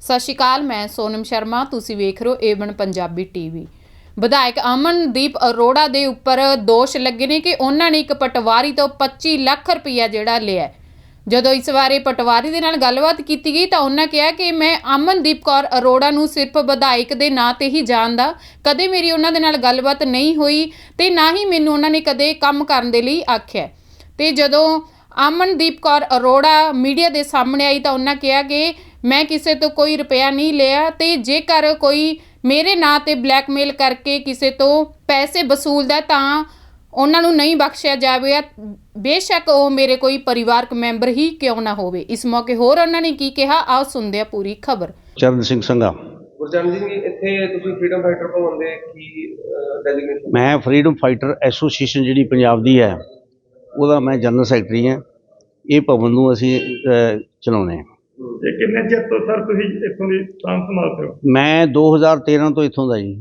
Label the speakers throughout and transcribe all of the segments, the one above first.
Speaker 1: ਸਤਿ ਸ਼੍ਰੀ ਅਕਾਲ, ਮੈਂ ਸੋਨਮ ਸ਼ਰਮਾ, ਤੁਸੀਂ ਵੇਖ ਰਹੇ ਹੋ ਏਵਨ ਪੰਜਾਬੀ ਟੀਵੀ ਵਿਧਾਇਕ ਅਮਨਦੀਪ ਅਰੋੜਾ ਦੇ ਉੱਪਰ ਦੋਸ਼ ਲੱਗੇ ਨੇ ਕਿ ਉਹਨਾਂ ਨੇ ਇੱਕ ਪਟਵਾਰੀ ਤੋਂ 25 ਲੱਖ ਰੁਪਇਆ ਜਿਹੜਾ ਲਿਆ ਜਦੋਂ ਇਸ ਬਾਰੇ ਪਟਵਾਰੀ ਦੇ ਨਾਲ ਗੱਲਬਾਤ ਕੀਤੀ ਗਈ ਤਾਂ ਉਹਨਾਂ ਕਿਹਾ ਕਿ ਮੈਂ ਅਮਨਦੀਪ ਕੌਰ ਅਰੋੜਾ ਨੂੰ ਸਿਰਫ ਵਿਧਾਇਕ ਦੇ ਨਾਂ ਤੇ ਹੀ ਜਾਣਦਾ। ਕਦੇ ਮੇਰੀ ਉਹਨਾਂ ਦੇ ਨਾਲ ਗੱਲਬਾਤ ਨਹੀਂ ਹੋਈ ਤੇ ਨਾ ਹੀ ਮੈਨੂੰ ਉਹਨਾਂ ਨੇ ਕਦੇ ਕੰਮ ਕਰਨ ਦੇ ਲਈ ਆਖਿਆ। ਤੇ ਜਦੋਂ ਅਮਨਦੀਪ ਕੌਰ ਅਰੋੜਾ ਮੀਡੀਆ ਦੇ ਸਾਹਮਣੇ ਆਈ ਤਾਂ ਉਹਨਾਂ ਕਿਹਾ ਕਿ ਮੈਂ ਕਿਸੇ ਤੋਂ ਕੋਈ ਰੁਪਇਆ ਨਹੀਂ ਲਿਆ ਤੇ ਜੇਕਰ ਕੋਈ ਮੇਰੇ ਨਾਂ ਤੇ ਬਲੈਕਮੇਲ ਕਰਕੇ ਕਿਸੇ ਤੋਂ ਪੈਸੇ ਵਸੂਲਦਾ ਤਾਂ ਉਹਨਾਂ ਨੂੰ ਨਹੀਂ ਬਖਸ਼ਿਆ ਜਾਵੇ ਬੇਸ਼ੱਕ ਉਹ ਮੇਰੇ ਕੋਈ ਪਰਿਵਾਰਕ ਮੈਂਬਰ ਹੀ ਕਿਉਂ ਨਾ ਹੋਵੇ। ਇਸ ਮੌਕੇ ਹੋਰ ਉਹਨਾਂ ਨੇ ਕੀ ਕਿਹਾ? ਆਓ ਸੁਣਦੇ ਆ ਪੂਰੀ ਖਬਰ।
Speaker 2: ਚਰਨ ਸਿੰਘ ਸੰਘਾ।
Speaker 3: ਗੁਰਚਰਨ ਜੀ ਇੱਥੇ ਤੁਸੀਂ ਫਰੀडम ਫਾਈਟਰ ਭਵਨ ਕੀ ਡੈਲੀਗੇਸ਼ਨ
Speaker 2: ਮੈਂ ਫਰੀडम ਫਾਈਟਰ ਐਸੋਸੀਏਸ਼ਨ ਜਿਹੜੀ ਪੰਜਾਬ ਦੀ ਹੈ ਉਹਦਾ ਮੈਂ ਜਨਰਲ ਸੈਕਟਰੀ ਹਾਂ। ਇਹ ਭਵਨ ਨੂੰ ਅਸੀਂ ਚਲਾਉਨੇ ਹਾਂ।
Speaker 4: ਤੇ ਕਿੰਨੇ ਚਿਰ ਤੋਂ ਸਰ ਤੁਸੀਂ ਇੱਥੋਂ ਦੀ ਸਾਂਭ ਸੰਭਾਲ ਹੋ?
Speaker 2: ਮੈਂ 2013 ਤੋਂ ਇੱਥੋਂ ਦਾ ਜੀ।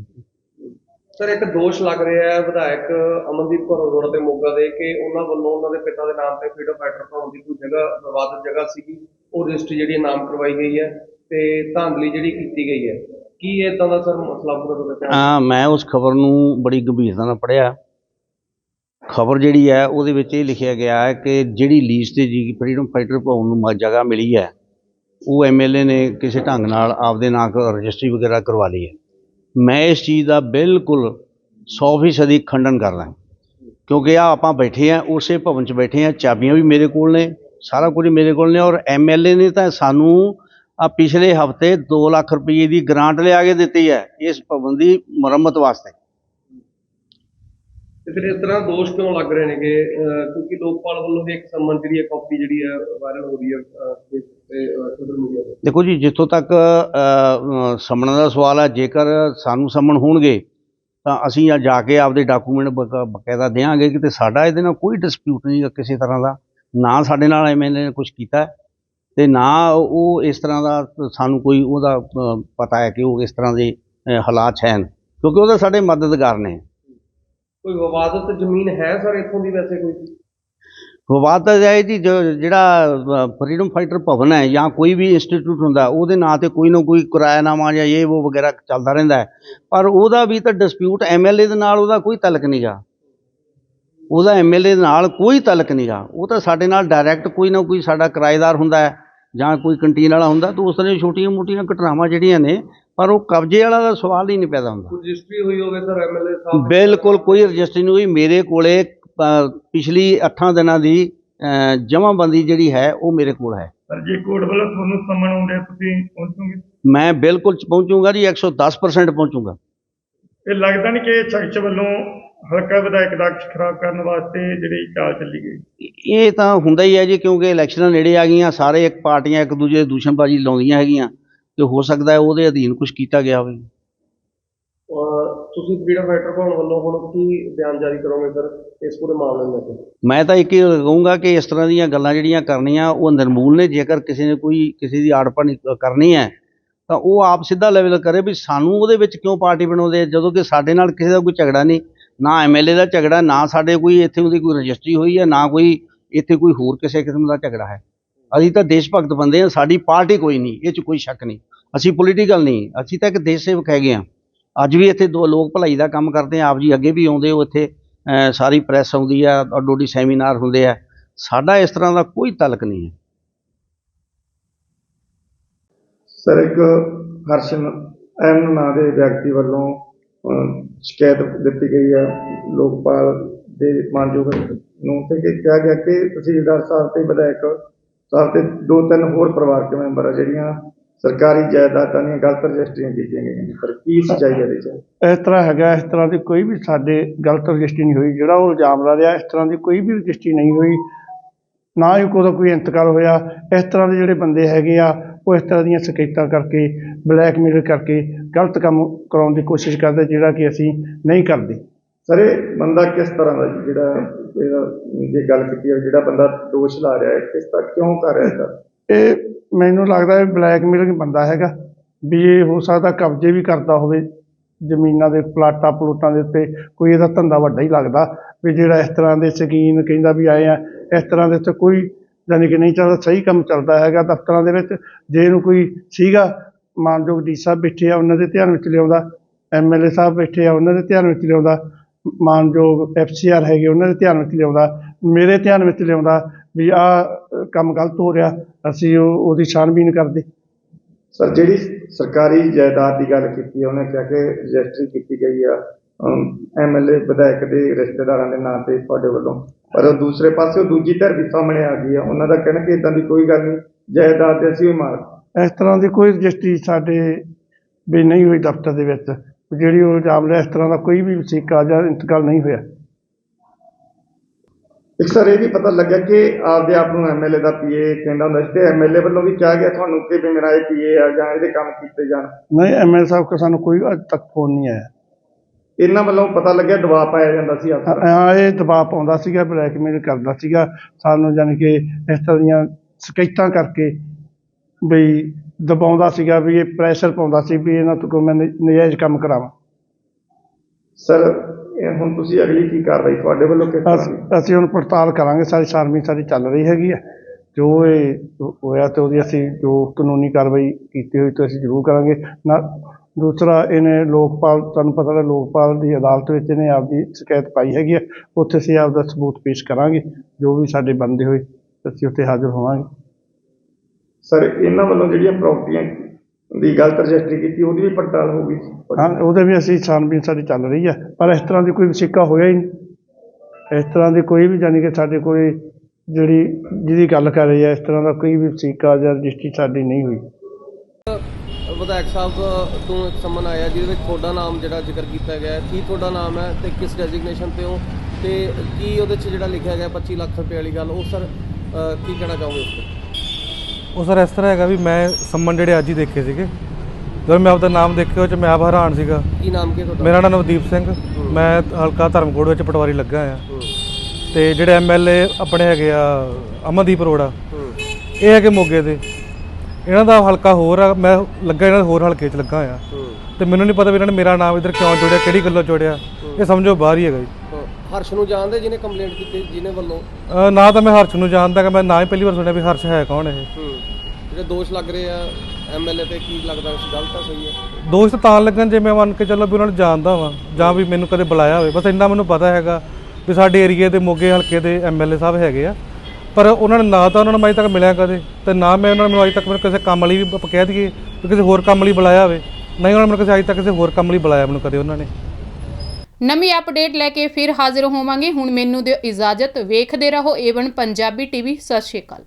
Speaker 3: ਸਰ ਇੱਕ ਦੋਸ਼ ਲੱਗ ਰਿਹਾ ਹੈ ਵਿਧਾਇਕ ਅਮਨਦੀਪ ਕੌਰ ਅਰੋੜਾ ਤੇ ਮੋਗਾ ਦੇ ਕਿ ਉਹਨਾਂ ਵੱਲੋਂ ਉਹਨਾਂ ਦੇ ਪਿਤਾ ਦੇ ਨਾਮ ਤੇ ਫੀਡੋ ਫੈਕਟਰ ਪਾਉਣ ਦੀ ਕੋਈ ਜਗ੍ਹਾ ਵਿਵਾਦਤ ਜਗ੍ਹਾ ਸੀਗੀ। ਉਹ ਰਜਿਸਟਰੀ ਜਿਹੜੀ ਨਾਮ ਕਰਵਾਈ ਗਈ ਹੈ ਤੇ ਧਾਂਦਲੀ ਜਿਹੜੀ ਕੀਤੀ ਗਈ ਹੈ। ਕੀ ਇਦਾਂ ਦਾ ਸਰ ਮਸਲਾ ਪੂਰਾ ਦੱਸਿਆ
Speaker 2: ਹਾਂ ਮੈਂ ਉਸ ਖਬਰ ਨੂੰ ਬੜੀ ਗੰਭੀਰਤਾ ਨਾਲ ਪੜਿਆ ਖਬਰ ਜਿਹੜੀ ਹੈ ਉਹਦੇ ਵਿੱਚ ਇਹ ਲਿਖਿਆ ਗਿਆ ਹੈ ਕਿ ਜਿਹੜੀ ਲੀਜ਼ ਤੇ ਜੀ ਫਰੀडम ਫਾਈਟਰ ਭਵਨ ਨੂੰ ਜਗ੍ਹਾ ਮਿਲੀ ਹੈ ਉਹ ਐਮਐਲਏ ਨੇ ਕਿਸੇ ਢੰਗ ਨਾਲ ਆਪਦੇ ਨਾਂ ਕੋ ਰਜਿਸਟਰੀ ਵਗੈਰਾ ਕਰਵਾ ਲਈ ਹੈ। ਮੈਂ ਇਸ ਚੀਜ਼ ਦਾ ਬਿਲਕੁਲ 100% ਖੰਡਨ ਕਰਦਾ ਕਿਉਂਕਿ ਆ ਆਪਾਂ ਬੈਠੇ ਆ ਉਸੇ ਭਵਨ 'ਚ ਬੈਠੇ ਆ ਚਾਬੀਆਂ ਵੀ ਮੇਰੇ ਕੋਲ ਨੇ ਸਾਰਾ ਕੁਝ ਮੇਰੇ ਕੋਲ ਨੇ ਔਰ ਐਮਐਲਏ ਨੇ ਤਾਂ ਸਾਨੂੰ ਆ ਪਿਛਲੇ ਹਫ਼ਤੇ 2 ਲੱਖ ਰੁਪਏ ਦੀ ਗ੍ਰਾਂਟ ਲਿਆ ਕੇ ਦਿੱਤੀ ਹੈ ਇਸ ਭਵਨ ਦੀ ਮੁਰੰਮਤ ਵਾਸਤੇ।
Speaker 3: ਤੇ ਫਿਰ ਇਸ ਤਰ੍ਹਾਂ ਦੋਸ਼ ਕਿਉਂ ਲੱਗ ਰਹੇ ਨੇ ਅਹ, ਕਿਉਂਕਿ ਲੋਕਪਾਲ ਵੱਲੋਂ ਵੀ ਇੱਕ ਸੰਮਨ ਜਿਹੜੀ ਹੈ ਕਾਪੀ ਜਿਹੜੀ ਹੈ ਵਾਇਰਲ ਹੋ ਰਹੀ ਹੈ ਸੋਸ਼ਲ ਮੀਡੀਆ ਤੇ।
Speaker 2: ਦੇਖੋ ਜੀ ਜਿੱਥੋਂ ਤੱਕ ਸਮਣ ਦਾ ਸਵਾਲ ਹੈ ਜੇਕਰ ਸਾਨੂੰ ਸਮਣ ਹੋਣਗੇ ਤਾਂ ਅਸੀਂ ਆ ਜਾ ਕੇ ਆਪਦੇ ਡਾਕੂਮੈਂਟ ਬਕਾਇਦਾ ਦੇਵਾਂਗੇ ਕਿ ਤੇ ਸਾਡਾ ਇਹਦੇ ਨਾਲ ਕੋਈ ਡਿਸਪਿਊਟ ਨਹੀਂ ਕਿਸੇ ਤਰ੍ਹਾਂ ਦਾ। ਨਾ ਸਾਡੇ ਨਾਲ ਐਮਐਲਏ ਨੇ ਕੁਝ ਕੀਤਾ ਹੈ, ਤੇ ਨਾ ਉਹ ਇਸ ਤਰ੍ਹਾਂ ਦਾ ਸਾਨੂੰ ਕੋਈ ਉਹਦਾ ਪਤਾ ਹੈ ਕਿ ਉਹ ਇਸ ਤਰ੍ਹਾਂ ਦੇ ਹਾਲਾਤ ਹਨ ਕਿਉਂਕਿ ਉਹਦੇ ਸਾਡੇ ਮਦਦਗਾਰ ਨੇ।
Speaker 3: ਕੋਈ ਵਿਵਾਦਤ ਜ਼ਮੀਨ ਹੈ ਸਰ ਇੱਥੋਂ ਦੀ ਵੈਸੇ ਕੋਈ?
Speaker 2: ਵਿਵਾਦ ਤਾਂ ਇਹ ਜੀ ਜੋ- ਜਿਹੜਾ ਫਰੀडम ਫਾਈਟਰ ਭਵਨ ਹੈ ਜਾਂ ਕੋਈ ਵੀ ਇੰਸਟੀਚਿਊਟ ਹੁੰਦਾ ਉਹਦੇ ਨਾਂ ਤੇ ਕੋਈ ਨਾ ਕੋਈ ਕਿਰਾਇਆਨਾਮਾ ਜਾਂ ਇਹ ਉਹ ਵਗੈਰਾ ਚੱਲਦਾ ਰਹਿੰਦਾ ਹੈ। ਪਰ ਉਹਦਾ ਵੀ ਤਾਂ ਡਿਸਪਿਊਟ ਐਮਐਲਏ ਦੇ ਨਾਲ ਉਹਦਾ ਕੋਈ ਤਲਕ ਨਹੀਂਗਾ ਉਹਦਾ ਐਮਐਲਏ ਦੇ ਨਾਲ ਕੋਈ ਤਲਕ ਨਹੀਂਗਾ ਉਹ ਤਾਂ ਸਾਡੇ ਨਾਲ ਡਾਇਰੈਕਟ ਕੋਈ ਨਾ ਕੋਈ ਸਾਡਾ ਕਿਰਾਏਦਾਰ ਹੁੰਦਾ ਹੈ ਜਾਂ ਕੋਈ ਕੰਟੀਨ ਵਾਲਾ ਹੁੰਦਾ ਤਾਂ ਉਸ ਤਰ੍ਹਾਂ ਛੋਟੀਆਂ ਮੋਟੀਆਂ ਘਟਨਾਵਾਂ ਜਿਹੜੀਆਂ ਨੇ ਪਰ ਉਹ ਕਬਜ਼ੇ ਵਾਲਾ ਦਾ ਸਵਾਲ ਹੀ ਨਹੀਂ ਪੈਦਾ ਹੁੰਦਾ।
Speaker 3: ਰਜਿਸਟਰੀ ਹੋਈ ਹੋਵੇ ਸਰ ਐਮਐਲਏ ਸਾਹਿਬ?
Speaker 2: ਬਿਲਕੁਲ ਕੋਈ ਰਜਿਸਟਰੀ ਨਹੀਂ ਹੋਈ। ਮੇਰੇ ਕੋਲੇ ਪਿਛਲੀ 8 ਦਿਨਾਂ ਦੀ ਜਮ੍ਹਾਂਬੰਦੀ ਜਿਹੜੀ ਹੈ ਉਹ ਮੇਰੇ ਕੋਲ ਹੈ।
Speaker 4: ਸਰ ਜੇ ਕੋਰਟ ਵੱਲੋਂ ਤੁਹਾਨੂੰ ਸੰਮਣ ਆਉਂਦੇ ਤੁਸੀਂ ਪਹੁੰਚੋਗੇ?
Speaker 2: ਮੈਂ ਬਿਲਕੁਲ ਪਹੁੰਚੂਗਾ ਜੀ 110% ਪਹੁੰਚੂਗਾ।
Speaker 4: ਇਹ ਲੱਗਦਾ ਨਹੀਂ ਕਿ ਸ਼ਖਸ ਵੱਲੋਂ ਹਲਕਾ ਵਿਧਾਇਕ ਦਾ ਖਰਾਬ ਕਰਨ ਵਾਸਤੇ ਜਿਹੜੀ ਚਾਲ ਚੱਲੀ ਗਈ?
Speaker 2: ਇਹ ਤਾਂ ਹੁੰਦਾ ਹੀ ਹੈ ਜੀ ਕਿਉਂਕਿ ਇਲੈਕਸ਼ਨਾਂ ਨੇੜੇ ਆ ਗਈਆਂ ਸਾਰੇ ਇੱਕ ਪਾਰਟੀਆਂ ਇੱਕ ਦੂਜੇ ਦੂਸ਼ਣਬਾਜ਼ੀ ਲਾਉਂਦੀਆਂ ਹੈਗੀਆਂ ਤੇ ਹੋ ਸਕਦਾ ਹੈ ਉਹਦੇ ਅਧੀਨ ਕੁਝ ਕੀਤਾ ਗਿਆ ਹੋਵੇ।
Speaker 3: ਤੁਸੀਂ ਫਰੀडम ਫਾਈਟਰ ਭਵਨ ਵੱਲੋਂ ਹੁਣ ਕੀ ਬਿਆਨ ਜਾਰੀ ਕਰੋਗੇ ਸਰ ਇਸ ਪੂਰੇ ਮਾਮਲੇ ਨੂੰ ਲੈ ਕੇ?
Speaker 2: ਮੈਂ ਤਾਂ ਇੱਕ ਹੀ ਕਹੂੰਗਾ ਕਿ ਇਸ ਤਰ੍ਹਾਂ ਦੀਆਂ ਗੱਲਾਂ ਜਿਹੜੀਆਂ ਕਰਨੀਆਂ, ਉਹ ਨਿਰਮੂਲ ਨੇ। ਜੇਕਰ ਕਿਸੇ ਨੇ ਕੋਈ, ਕਿਸੇ ਦੀ ਆੜਪਣ ਕਰਨੀ ਹੈ, ਤਾਂ ਉਹ ਆਪ ਸਿੱਧਾ ਲੈਵਲ ਕਰੇ ਵੀ ਸਾਨੂੰ ਉਹਦੇ ਵਿੱਚ ਕਿਉਂ ਪਾਰਟੀ ਬਣਾਉਂਦੇ ਜਦੋਂ ਕਿ ਸਾਡੇ ਨਾਲ ਕਿਸੇ ਦਾ ਕੋਈ ਝਗੜਾ ਨਹੀਂ, ਨਾ ਐਮਐਲਏ ਦਾ ਝਗੜਾ, ਨਾ ਸਾਡੇ ਕੋਈ ਇੱਥੇ ਉਹਦੀ ਕੋਈ ਰਜਿਸਟਰੀ ਹੋਈ ਹੈ, ਨਾ ਕੋਈ ਇੱਥੇ ਕੋਈ ਹੋਰ ਕਿਸੇ ਕਿਸਮ ਦਾ ਝਗੜਾ ਹੈ। ਅਸੀਂ ਤਾਂ ਦੇਸ਼ ਭਗਤ ਬੰਦੇ ਹਾਂ, ਸਾਡੀ ਪਾਰਟੀ ਕੋਈ ਨਹੀਂ, ਇਹ 'ਚ ਕੋਈ ਸ਼ੱਕ ਨਹੀਂ। ਅਸੀਂ ਪੋਲੀਟੀਕਲ ਨਹੀਂ, ਅਸੀਂ ਤਾਂ ਇੱਕ ਦੇਸ਼ ਸੇਵਕ ਹੈਗੇ ਹਾਂ। ਅੱਜ ਵੀ ਇੱਥੇ ਦੋ ਲੋਕ ਭਲਾਈ ਦਾ ਕੰਮ ਕਰਦੇ ਆ, ਆਪ ਜੀ ਅੱਗੇ ਵੀ ਆਉਂਦੇ ਹੋ ਇੱਥੇ ਸਾਰੀ ਪ੍ਰੈਸ ਆਉਂਦੀ ਆ, ਡੋਡੀ ਸੈਮੀਨਾਰ ਹੁੰਦੇ ਆ। ਸਾਡਾ ਇਸ ਤਰ੍ਹਾਂ ਦਾ ਕੋਈ ਤਲਕ ਨਹੀਂ ਹੈ।
Speaker 5: ਸਰ, ਇੱਕ ਹਰਸ਼ਨ ਐਮ ਨਾਂ ਦੇ ਵਿਅਕਤੀ ਵੱਲੋਂ ਸ਼ਿਕਾਇਤ ਦਿੱਤੀ ਗਈ ਹੈ ਲੋਕਪਾਲ ਦੇ ਮਾਨਯੋਗ ਨੂੰ ਤੇ ਕਿ ਕਿਹਾ ਗਿਆ ਕਿ ਤਹਿਸੀਲਦਾਰ ਸਾਹਿਬ ਤੇ ਵਿਧਾਇਕ ਸਾਹਿਬ ਤੇ ਦੋ ਤਿੰਨ ਹੋਰ ਪਰਿਵਾਰਕ ਮੈਂਬਰ ਆ ਜਿਹੜੀਆਂ ਸਰਕਾਰੀ ਜਾਇਦਾਦਾਂ ਦੀਆਂ ਗਲਤ ਰਜਿਸਟਰੀਆਂ ਕੀਤੀਆਂ ਗਈਆਂ ਨੇ ਪਰ ਕੀ ਸੱਚਾਈ ਹੈ ਇਹਦੇ 'ਚ
Speaker 4: ਇਸ ਤਰ੍ਹਾਂ ਹੈਗਾ ਇਸ ਤਰ੍ਹਾਂ ਦੀ ਕੋਈ ਵੀ ਸਾਡੇ ਗਲਤ ਰਜਿਸਟਰੀ ਨਹੀਂ ਹੋਈ ਜਿਹੜਾ ਉਹ ਇਲਜ਼ਾਮ ਲਾ ਰਿਹਾ ਇਸ ਤਰ੍ਹਾਂ ਦੀ ਕੋਈ ਵੀ ਰਜਿਸਟਰੀ ਨਹੀਂ ਹੋਈ ਨਾ ਹੀ ਕੋਈ ਕੋਈ ਇੰਤਕਾਲ ਹੋਇਆ ਇਸ ਤਰ੍ਹਾਂ ਦੇ ਜਿਹੜੇ ਬੰਦੇ ਹੈਗੇ ਆ ਉਹ ਇਸ ਤਰ੍ਹਾਂ ਦੀਆਂ ਸ਼ਿਕਾਇਤਾਂ ਕਰਕੇ ਬਲੈਕਮੇਲ ਕਰਕੇ ਗਲਤ ਕੰਮ ਕਰਾਉਣ ਦੀ ਕੋਸ਼ਿਸ਼ ਕਰਦੇ ਜਿਹੜਾ ਕਿ ਅਸੀਂ ਨਹੀਂ ਕਰਦੇ।
Speaker 5: ਸਰ ਇਹ ਬੰਦਾ ਕਿਸ ਤਰ੍ਹਾਂ ਦਾ ਜੀ ਜਿਹੜਾ ਇਹਦਾ ਜੇ ਗੱਲ ਕੀਤੀ ਹੈ ਜਿਹੜਾ ਬੰਦਾ ਦੋਸ਼ ਲਾ ਰਿਹਾ ਹੈ ਕਿਸ ਤਰ੍ਹਾਂ ਕਿਉਂ ਕਰ ਰਿਹਾ ਹੈ
Speaker 4: ਇਹ ਮੈਨੂੰ ਲੱਗਦਾ ਹੈ ਬਲੈਕਮੇਲਿੰਗ ਬੰਦਾ ਹੈਗਾ ਵੀ ਇਹ ਹੋ ਸਕਦਾ ਕਬਜ਼ੇ ਵੀ ਕਰਦਾ ਹੋਵੇ ਜ਼ਮੀਨਾਂ ਦੇ ਪਲਾਟਾਂ ਪਲੂਟਾਂ ਦੇ ਉੱਤੇ, ਕੋਈ ਇਹਦਾ ਧੰਦਾ ਵੱਡਾ ਹੀ ਲੱਗਦਾ ਵੀ ਜਿਹੜਾ ਇਸ ਤਰ੍ਹਾਂ ਦੇ ਸ਼ਕੀਨ ਕਹਿੰਦਾ ਵੀ ਆਏ ਆ, ਇਸ ਤਰ੍ਹਾਂ ਦੇ ਉੱਤੇ ਕੋਈ ਯਾਨੀ ਕਿ ਨਹੀਂ ਚੱਲਦਾ, ਸਹੀ ਕੰਮ ਚੱਲਦਾ ਹੈਗਾ ਦਫ਼ਤਰਾਂ ਦੇ ਵਿੱਚ, ਜੇ ਇਹਨੂੰ ਕੋਈ ਸੀਗਾ, ਮਾਨਯੋਗ ਡੀ ਸਾਹਿਬ ਬੈਠੇ ਆ, ਉਹਨਾਂ ਦੇ ਧਿਆਨ ਵਿੱਚ ਲਿਆਉਂਦਾ ਐਮਐਲਏ ਸਾਹਿਬ ਬੈਠੇ ਆ, ਉਹਨਾਂ ਦੇ ਧਿਆਨ ਵਿੱਚ ਲਿਆਉਂਦਾ, ਮਾਨਯੋਗ ਐਫਸੀਆਰ ਹੈਗੇ, ਉਹਨਾਂ ਦੇ ਧਿਆਨ ਵਿੱਚ ਲਿਆਉਂਦਾ, ਮੇਰੇ ਧਿਆਨ ਵਿੱਚ ਲਿਆਉਂਦਾ ਵੀ ਆਹ ਕੰਮ ਗਲਤ ਹੋ ਰਿਹਾ ਅਸੀਂ ਉਹ ਉਹਦੀ ਛਾਣਬੀਨ ਕਰਦੇ।
Speaker 5: ਸਰ ਜਿਹੜੀ ਸਰਕਾਰੀ ਜਾਇਦਾਦ ਦੀ ਗੱਲ ਕੀਤੀ ਹੈ, ਉਹਨੇ ਕਿਹਾ ਕਿ ਰਜਿਸਟਰੀ ਕੀਤੀ ਗਈ ਆ ਐਮਐਲਏ ਵਿਧਾਇਕ ਦੇ ਰਿਸ਼ਤੇਦਾਰਾਂ ਦੇ ਨਾਂ ਤੇ ਤੁਹਾਡੇ ਵੱਲੋਂ। ਪਰ ਦੂਸਰੇ ਪਾਸੇ ਉਹ ਦੂਜੀ ਧਿਰ ਵੀ ਸਾਹਮਣੇ ਆ ਗਈ ਆ ਉਹਨਾਂ ਦਾ ਕਹਿਣਾ ਕਿ ਇਦਾਂ ਦੀ ਕੋਈ ਗੱਲ ਨਹੀਂ ਜਾਇਦਾਦ ਦੇ ਅਸੀਂ ਵੀ ਮਾਲਕ
Speaker 4: ਇਸ ਤਰ੍ਹਾਂ ਦੀ ਕੋਈ ਰਜਿਸਟਰੀ ਸਾਡੇ ਵੀ ਨਹੀਂ ਹੋਈ ਦਫ਼ਤਰ ਦੇ ਵਿੱਚ ਜਿਹੜੀ ਉਹ ਇਲਜ਼ਾਮ ਲਿਆ ਇਸ ਤਰ੍ਹਾਂ ਦਾ ਕੋਈ ਵੀ ਵਸੀਕਾ ਜਾਂ ਇੰਤਕਾਲ ਨਹੀਂ ਹੋਇਆ।
Speaker 5: ਇੱਕ ਸਰ ਇਹ ਵੀ ਪਤਾ ਲੱਗਾ ਕਿ ਆਪਦੇ ਆਪ ਨੂੰ ਐਮਐਲਏ ਦਾ ਪੀਏ ਕਹਿੰਦਾ ਹੁੰਦਾ ਸੀ ਤੇ ਐਮਐਲਏ ਵੱਲੋਂ ਵੀ ਕਿਹਾ ਗਿਆ ਤੁਹਾਨੂੰ ਕਿ ਵੀ ਮੇਰਾ ਇਹ ਪੀਏ ਆ ਜਾਂ ਇਹਦੇ ਕੰਮ ਕੀਤੇ ਜਾਣ।
Speaker 4: ਨਹੀਂ ਐਮਐਲ ਸਾਹਿਬ ਕੋ ਸਾਨੂੰ ਕੋਈ ਅੱਜ ਤੱਕ ਫੋਨ ਨਹੀਂ ਆਇਆ।
Speaker 5: ਇਹਨਾਂ ਵੱਲੋਂ ਪਤਾ ਲੱਗਿਆ ਦਬਾਅ ਪਾਇਆ ਜਾਂਦਾ ਸੀ
Speaker 4: ਹਾਂ ਇਹ ਦਬਾਅ ਪਾਉਂਦਾ ਸੀਗਾ ਬਲੈਕਮੇਲ ਕਰਦਾ ਸੀਗਾ। ਸਾਨੂੰ ਜਾਣੀ ਕਿ ਇਸ ਤਰ੍ਹਾਂ ਦੀਆਂ ਸ਼ਿਕਾਇਤਾਂ ਕਰਕੇ ਬਈ ਦਬਾਉਂਦਾ ਸੀਗਾ ਵੀ ਇਹ ਪ੍ਰੈਸ਼ਰ ਪਾਉਂਦਾ ਸੀ ਵੀ ਇਹਨਾਂ ਤੋਂ ਕੋਈ ਮੈਂ ਨਜਾਇਜ਼ ਕੰਮ ਕਰਾਵਾਂ।
Speaker 5: ਸਰ ਇਹ ਹੁਣ ਤੁਸੀਂ ਅਗਲੀ ਕੀ ਕਾਰਵਾਈ ਤੁਹਾਡੇ ਵੱਲੋਂ ਕਿਸ ਤਰ੍ਹਾਂ ਦੀ
Speaker 4: ਅਸ- ਅਸੀਂ ਹੁਣ ਪੜਤਾਲ ਕਰਾਂਗੇ ਸਾਰੀ ਸਾਰਮੀ ਸਾਡੀ ਚੱਲ ਰਹੀ ਹੈਗੀ ਹੈ ਜੋ ਇਹ ਹੋ- ਹੋਇਆ ਤੇ ਉਹਦੀ ਅਸੀਂ ਜੋ ਕਾਨੂੰਨੀ ਕਾਰਵਾਈ ਕੀਤੀ ਹੋਈ ਤੇ ਅਸੀਂ ਜ਼ਰੂਰ ਕਰਾਂਗੇ। ਨਾ ਦੂਸਰਾ ਇਹਨੇ ਲੋਕਪਾਲ ਤੁਹਾਨੂੰ ਪਤਾ ਹੈ ਲੋਕਪਾਲ ਦੀ ਅਦਾਲਤ ਵਿੱਚ ਇਹਨੇ ਆਪਦੀ ਸ਼ਿਕਾਇਤ ਪਾਈ ਹੈਗੀ ਹੈ ਉੱਥੇ ਅਸੀਂ ਆਪਦਾ ਸਬੂਤ ਪੇਸ਼ ਕਰਾਂਗੇ ਜੋ ਵੀ ਸਾਡੇ ਬੰਦੇ ਹੋਏ ਅਸੀਂ ਉੱਥੇ ਹਾਜ਼ਰ ਹੋਵਾਂਗੇ।
Speaker 5: ਸਰ ਇਹਨਾਂ ਵੱਲੋਂ ਜਿਹੜੀਆਂ ਪ੍ਰਾਪਰਟੀਆਂ ਦੀ ਗਲਤ ਰਜਿਸਟਰੀ ਕੀਤੀ ਉਹਦੀ ਵੀ ਪੜਤਾਲ ਹੋਊਗੀ
Speaker 4: ਹਾਂ ਉਹਦੇ ਵੀ ਅਸੀਂ ਛਾਣਬੀਨ ਸਾਡੀ ਚੱਲ ਰਹੀ ਹੈ ਪਰ ਇਸ ਤਰ੍ਹਾਂ ਦੀ ਕੋਈ ਵਸੀਕਾ ਹੋਇਆ ਹੀ ਨਹੀਂ। ਇਸ ਤਰ੍ਹਾਂ ਦੀ ਕੋਈ ਵੀ ਜਾਣੀ ਕਿ ਸਾਡੇ ਕੋਈ ਜਿਹੜੀ ਜਿਹਦੀ ਗੱਲ ਕਰ ਰਹੀ ਹੈ ਇਸ ਤਰ੍ਹਾਂ ਦਾ ਕੋਈ ਵੀ ਵਸੀਕਾ ਜਾਂ ਰਜਿਸਟਰੀ ਸਾਡੀ ਨਹੀਂ ਹੋਈ।
Speaker 3: ਵਿਧਾਇਕ ਸਾਹਿਬ ਤੋਂ ਇੱਕ ਸੰਮਨ ਆਇਆ ਜਿਹਦੇ ਵਿੱਚ ਤੁਹਾਡਾ ਨਾਮ ਜਿਹੜਾ ਜ਼ਿਕਰ ਕੀਤਾ ਗਿਆ ਹੈ। ਕੀ ਤੁਹਾਡਾ ਨਾਮ ਹੈ ਤੇ ਕਿਸ ਡੈਜ਼ਿਗਨੇਸ਼ਨ ਤੇ ਹੋ? ਤੇ ਕੀ ਉਹਦੇ 'ਚ ਜਿਹੜਾ ਲਿਖਿਆ ਗਿਆ 25 ਲੱਖ ਰੁਪਏ ਵਾਲੀ ਗੱਲ ਉਹ ਸਰ ਕੀ ਕਹਿਣਾ ਚਾਹੋਗੇ ਉਸ ਤੇ?
Speaker 6: ਉਹ ਸਰ ਇਸ ਤਰ੍ਹਾਂ ਹੈਗਾ ਵੀ ਮੈਂ ਸੰਮਨ ਜਿਹੜੇ ਅੱਜ ਹੀ ਦੇਖੇ ਸੀਗੇ। ਜਦੋਂ ਮੈਂ ਆਪਦਾ ਨਾਮ ਦੇਖਿਆ ਉਹ ਚ ਮੈਂ ਆਪ ਹੈਰਾਨ ਸੀਗਾ।
Speaker 3: ਕੀ ਨਾਮ ਕੀ ਹੈ ਤੁਹਾਡਾ?
Speaker 6: ਮੇਰਾ ਨਾਮ ਨਵਦੀਪ ਸਿੰਘ। ਮੈਂ ਹਲਕਾ ਧਰਮਕੋਟ ਵਿੱਚ ਪਟਵਾਰੀ ਲੱਗਾ ਆ ਤੇ ਜਿਹੜੇ ਐਮਐਲਏ ਆਪਣੇ ਹੈਗੇ ਆ ਅਮਨਦੀਪ ਅਰੋੜਾ। ਇਹ ਹੈਗੇ ਮੋਗੇ ਦੇ। ਇਹਨਾਂ ਦਾ ਹਲਕਾ ਹੋਰ ਆ ਮੈਂ ਲੱਗਾ ਇਹਨਾਂ ਦੇ ਹੋਰ ਹਲਕੇ 'ਚ ਲੱਗਾ ਆ। ਤੇ ਮੈਨੂੰ ਨਹੀਂ ਪਤਾ ਵੀ ਇਹਨਾਂ ਨੇ ਮੇਰਾ ਨਾਮ ਇੱਧਰ ਕਿਉਂ ਜੋੜਿਆ ਕਿਹੜੀ ਗੱਲੋਂ ਜੋੜਿਆ। ਇਹ ਸਮਝੋ ਬਾਹਰ ਹੀ ਹੈਗਾ ਜੀ।
Speaker 3: ਹਰਸ਼ ਨੂੰ ਜਾਣਦੇ ਜਿਹਨੇ ਕੰਪਲੇਂਟ ਕੀਤੀ ਜਿਹਨੇ ਵੱਲੋਂ?
Speaker 6: ਨਾ ਤਾਂ ਮੈਂ ਹਰਸ਼ ਨੂੰ ਜਾਣਦਾ ਕਿ ਮੈਂ ਨਾ ਹੀ ਪਹਿਲੀ ਵਾਰ ਸੁਣਿਆ ਵੀ ਹਰਸ਼ ਹੈ ਕੌਣ ਇਹ।
Speaker 3: ਹੂੰ। ਜਿਹੜੇ ਦੋਸ਼ ਲੱਗ ਰਹੇ ਆ ਐਮਐਲਏ ਤੇ ਕੀ ਲੱਗਦਾ ਇਸ ਗੱਲ ਤਾਂ ਸਹੀ ਹੈ
Speaker 6: ਦੋਸਤ ਤਾਂ ਲੱਗਣ ਜੇ ਮੈਂ ਮੰਨ ਕੇ ਚੱਲੋ ਵੀ ਉਹਨਾਂ ਨੂੰ ਜਾਣਦਾ ਵਾਂ ਜਾਂ ਵੀ ਮੈਨੂੰ ਕਦੇ ਬੁਲਾਇਆ ਹੋਵੇ। ਬਸ ਇੰਨਾ ਮੈਨੂੰ ਪਤਾ ਹੈਗਾ ਵੀ ਸਾਡੇ ਏਰੀਏ ਦੇ ਮੋਗੇ ਹਲਕੇ ਦੇ ਐਮਐਲਏ ਸਾਹਿਬ ਹੈਗੇ ਆ। ਪਰ ਉਹਨਾਂ ਨੇ ਨਾ ਤਾਂ ਉਹਨਾਂ ਨੂੰ ਮੈਂ ਅਜੇ ਤੱਕ ਮਿਲਿਆ ਕਦੇ ਤੇ ਨਾ ਮੈਂ ਉਹਨਾਂ ਨੂੰ ਅਜੇ ਤੱਕ ਮੈਨੂੰ ਕਿਸੇ ਕੰਮ ਲਈ ਵੀ ਆਪਾਂ ਕਹਿ ਦਈਏ ਵੀ ਕਿਸੇ ਹੋਰ ਕੰਮ ਲਈ ਬੁਲਾਇਆ ਹੋਵੇ। ਨਹੀਂ ਉਹਨਾਂ ਨੇ ਮੈਨੂੰ ਕਿਸੇ ਅਜੇ ਤੱਕ ਕਿਸੇ ਹੋਰ ਕੰਮ ਲਈ ਬੁਲਾਇਆ ਮੈਨੂੰ ਕਦੇ ਉਹਨਾਂ ਨੇ।
Speaker 1: ਨਵੀਂ ਅਪਡੇਟ ਲੈ ਕੇ ਫਿਰ ਹਾਜ਼ਰ ਹੋਵਾਂਗੇ। ਹੁਣ ਮੈਨੂੰ ਦਿਓ ਇਜਾਜ਼ਤ। ਵੇਖਦੇ ਰਹੋ ਏਵਨ ਪੰਜਾਬੀ ਟੀਵੀ ਸਤਿ ਸ਼੍ਰੀ ਅਕਾਲ।